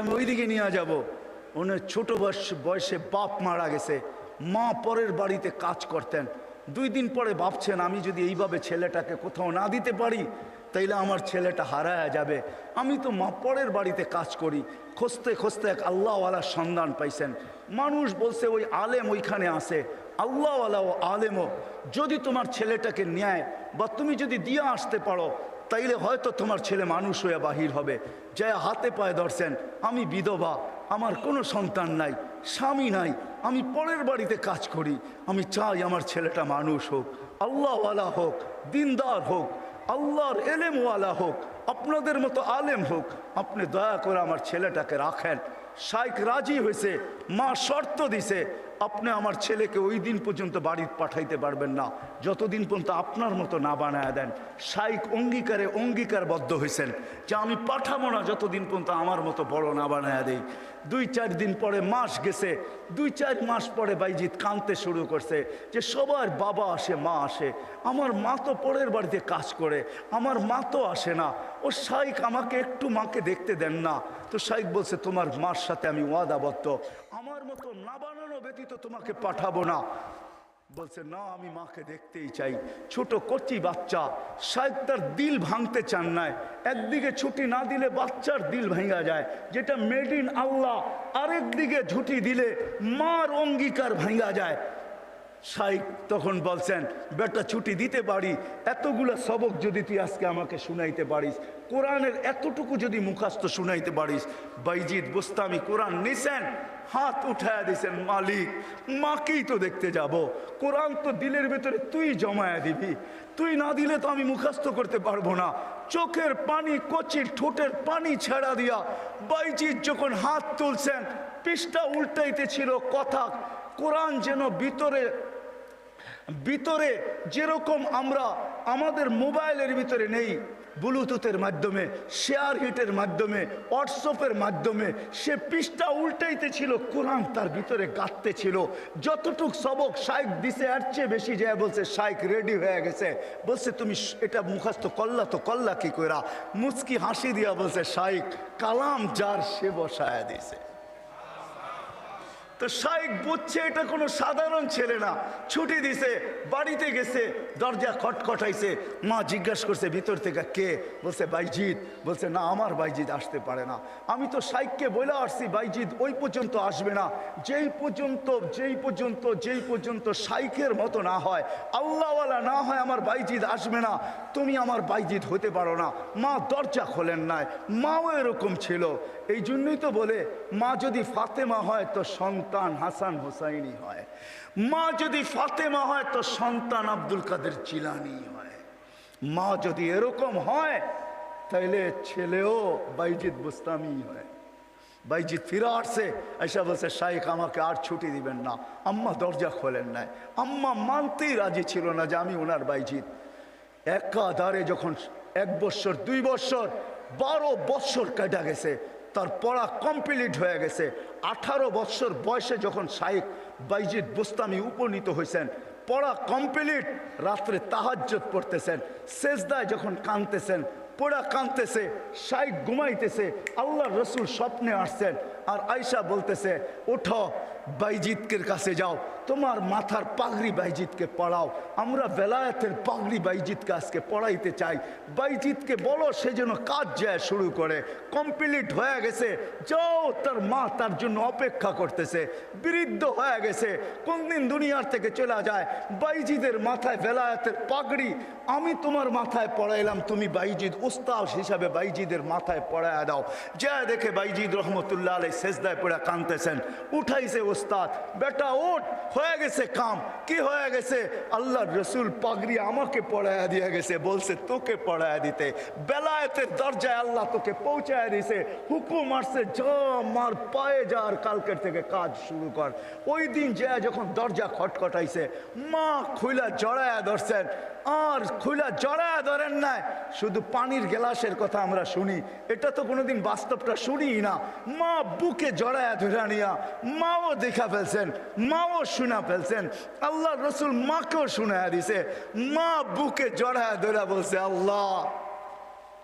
আমি ওইদিকে নিয়ে যাব। ওনার ছোট বয়স, বয়সে বাপ মারা গেছে। মা পরের বাড়িতে কাজ করতেন। দুই দিন পরে ভাবছেন, আমি যদি এইভাবে ছেলেটাকে কোথাও না দিতে পারি, তাইলে আমার ছেলেটা হারায়া যাবে। আমি তো মা পরের বাড়িতে কাজ করি। খুঁজতে খুঁজতে এক আল্লাহওয়ালার সন্ধান পাইছেন। মানুষ বলছে, ওই আলেম ওইখানে আসে আল্লাহওয়ালা ও আলেমও। যদি তোমার ছেলেটাকে নেয় বা তুমি যদি দিয়ে আসতে পারো তাইলে হয়তো তোমার ছেলে মানুষ হয়ে বাহির হবে। যে হাতে পায়ে ধরছেন, আমি বিধবা, আমার কোনো সন্তান নাই, স্বামী নাই, আমি পরের বাড়িতে কাজ করি, আমি চাই আমার ছেলেটা মানুষ হোক, আল্লাহওয়ালা হোক, দিনদার হোক, আল্লাহর এলেমওয়ালা হোক, আপনাদের মতো আলেম হোক, আপনি দয়া করে আমার ছেলেটাকে রাখেন। শাইক রাজি হয়েছে মা শর্ত দিছে, আপনি আমার ছেলেকে ওই দিন পর্যন্ত বাড়িতে পাঠাইতে পারবেন না। যতদিন পর্যন্ত আপনার মতো না বানায় দেন শাইক অঙ্গীকারে অঙ্গীকারবদ্ধ হয়েছেন যে আমি পাঠাবো না যতদিন পর্যন্ত আমার মতো বড় না বানায় দেই। দুই চার দিন পরে মাস গেছে, দুই চার মাস পরে বাইজিৎ কাঁদতে শুরু করছে যে সবার বাবা আসে, মা আসে। আমার মা তো পরের বাড়িতে কাজ করে, আমার মা তো আসে না। ও শাইক আমাকে একটু মাকে দেখতে দেন না। তো শাইক বলছে, তোমার মার সাথে আমি ওয়াদাবদ্ধ। আমার মতো না বানানো ব্যতীত তোমাকে পাঠাবো না। বলছে, না, আমি মাকে দেখতেই চাই। ছোট কচি বাচ্চা শায়দ তার দিল ভাঙতে চান নাই একদিকে ছুটি না দিলে বাচ্চার দিল ভাঙা যায়। যেটা মেড ইন আল্লাহ আরেকদিকে ঝুটি দিলে মার অঙ্গীকার ভাঙা যায়। শাইক তখন বলছেন, বেটা, ছুটি দিতে পারি? এতগুলো সবক যদি তুই আজকে আমাকে শুনাইতে পারিস, কোরআনের এতটুকু যদি মুখাস্ত শুনাইতে পারিস বাইজিৎ বুস্তামি কোরআন নিছেন, হাত উঠায় দিছেন মালিক, মাকেই তো দেখতে যাব। কোরআন তো দিলের ভেতরে তুই জমায়া দিবি। তুই না দিলে তো আমি মুখাস্ত করতে পারব না। চোখের পানি কচির ঠোঁটের পানি ছেড়া দিয়া বাইজিৎ যখন হাত তুলছেন, পৃষ্ঠা উল্টাইতে ছিল কথা, কোরআন যেন ভিতরে ভিতরে যেরকম আমরা আমাদের মোবাইলের ভিতরে নেই, ব্লুটুথের মাধ্যমে, শেয়ার হিটের মাধ্যমে, হোয়াটসঅ্যাপের মাধ্যমে, সে পৃষ্ঠা উল্টাইতে ছিল কোরআন তার ভিতরে গাঁততে ছিল যতটুক সবক শাইক দিছে আর চেয়ে বেশি যায় বলছে শাইক রেডি হয়ে গেছে। বলছে, তুমি এটা মুখাস্ত কল্লা তো কল্লা কি কইরা? মুচকি হাসি দিয়া বলছে শাইক কালাম যার সে বসায় দিছে। তো শাইক বুঝছে এটা কোনো সাধারণ ছেলে না। ছুটি দিছে, বাড়িতে গেছে, দরজা খটখটাইছে। মা জিজ্ঞাসা করছে, ভিতর থেকে কে? বলছে বাইজিৎ বলছে, না, আমার বাইজিৎ আসতে পারে না। আমি তো শাইককে বলে আসছি বাইজিৎ ওই পর্যন্ত আসবে না। যেই পর্যন্ত যেই পর্যন্ত যেই পর্যন্ত শাইকের মতো না হয়, আল্লাহওয়ালা না হয় আমার বাইজিৎ আসবে না। তুমি আমার বাইজিৎ হতে পারো না। মা দরজা খোলেন নাই। মাও এরকম ছিল। এই জন্যই তো বলে, মা যদি ফাতেমা হয়, তো সন্তান হাসান হোসাইনি হয়। মা যদি ফাতেমা হয়, তো সন্তান আব্দুল কাদের চিলানি হয়। মা যদি এরকম হয়, তাইলে ছেলেও বাইজিৎ বুস্তামি হয়। বাইজিৎ ফিরে আসছে এসা বলছে, শাইখ, আমাকে আর ছুটি দিবেন না। আম্মা দরজা খোলেন নাই। আম্মা মানতেই রাজি ছিল না যে আমি ওনার বাইজিৎ একাধারে যখন এক বৎসর দুই বৎসর বারো বৎসর কেটে গেছে তার পড়া কমপ্লিট হয়ে গেছে। আঠারো বছর বয়সে যখন শাইখ বাইজিদ বুস্তামি উপনীত হয়েছেন, পড়া কমপ্লিট রাত্রে তাহাজ্জত পড়তেছেন শেষদায় যখন কানতেছেন পড়া কানতেছে শাইক ঘুমাইতেছে আল্লাহ রসুল স্বপ্নে আসছেন, আর আয়সা বলতেছে ওঠো বাইজিৎকের কাছে যাও। তোমার মাথার পাগড়ি বাইজিৎকে পড়াও। আমরা বেলায়েতের পাগড়ি বাইজিৎকে আজকে পড়াইতে চাই। বাইজিৎকে বলো, সে যেন কাজ যায় শুরু করে। কমপ্লিট হয়ে গেছে। যাও, তার মা তার জন্য অপেক্ষা করতেছে। বৃদ্ধ হয়ে গেছে। কোনদিন দুনিয়ার থেকে চলে যায়। বাইজিদের মাথায় বেলায়েতের পাগড়ি। আমি তোমার মাথায় পড়াইলাম, তুমি বাইজিদ উস্তাদ হিসাবে বাইজিদের মাথায় পড়ায় দাও। যা দেখে বাইজিদ রহমতুল্লাহ আলাই শেষদায় পড়ে কানতেছেন উঠাইছে ওস্তাদ। বেটা ওঠ হয়ে গেছে কাম। কি হয়ে গেছে? আল্লাহ রসুল পাগড়ি আমাকে পড়ায়া দিয়ে গেছে, বলছে তোকে পড়ায়া দিতে। বেলায়েতের দরজায় আল্লাহ তোকে পৌঁছায় দিছে। হুকুম আসছে, যা মার পায়ে যা আর কালকের থেকে কাজ শুরু কর। ওই দিন যা যখন দরজা খটখটাইছে, মা খুইলা জড়ায়া ধরছেন। আর খুইলা জড়ায়া ধরেন নাই, শুধু পানির গেলাসের কথা আমরা শুনি। এটা তো কোনোদিন বাস্তবটা শুনি না। মা বুকে জড়ায়া ধরে নিয়া, মাও দেখা ফেলছেন, মাও শোনা ফেলছেন। আল্লাহ রসুল মাকেও শোনায়া দিছে, মা বুকে জড়ায়া ধরে বলছে, আল্লাহ,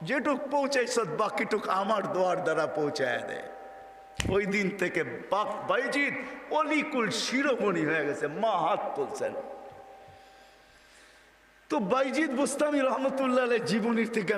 যেটুক পৌঁছাইছ বাকিটুক আমার দোয়ার দ্বারা পৌঁছায় দে। ওই দিন থেকে বাক বাইজিৎ অলিকুল শিরোমণি হয়ে গেছে, মা হাত তুলছেন। তো বাইজিৎ বুস্তামি রহমতুল্লাহ জীবনীর থেকে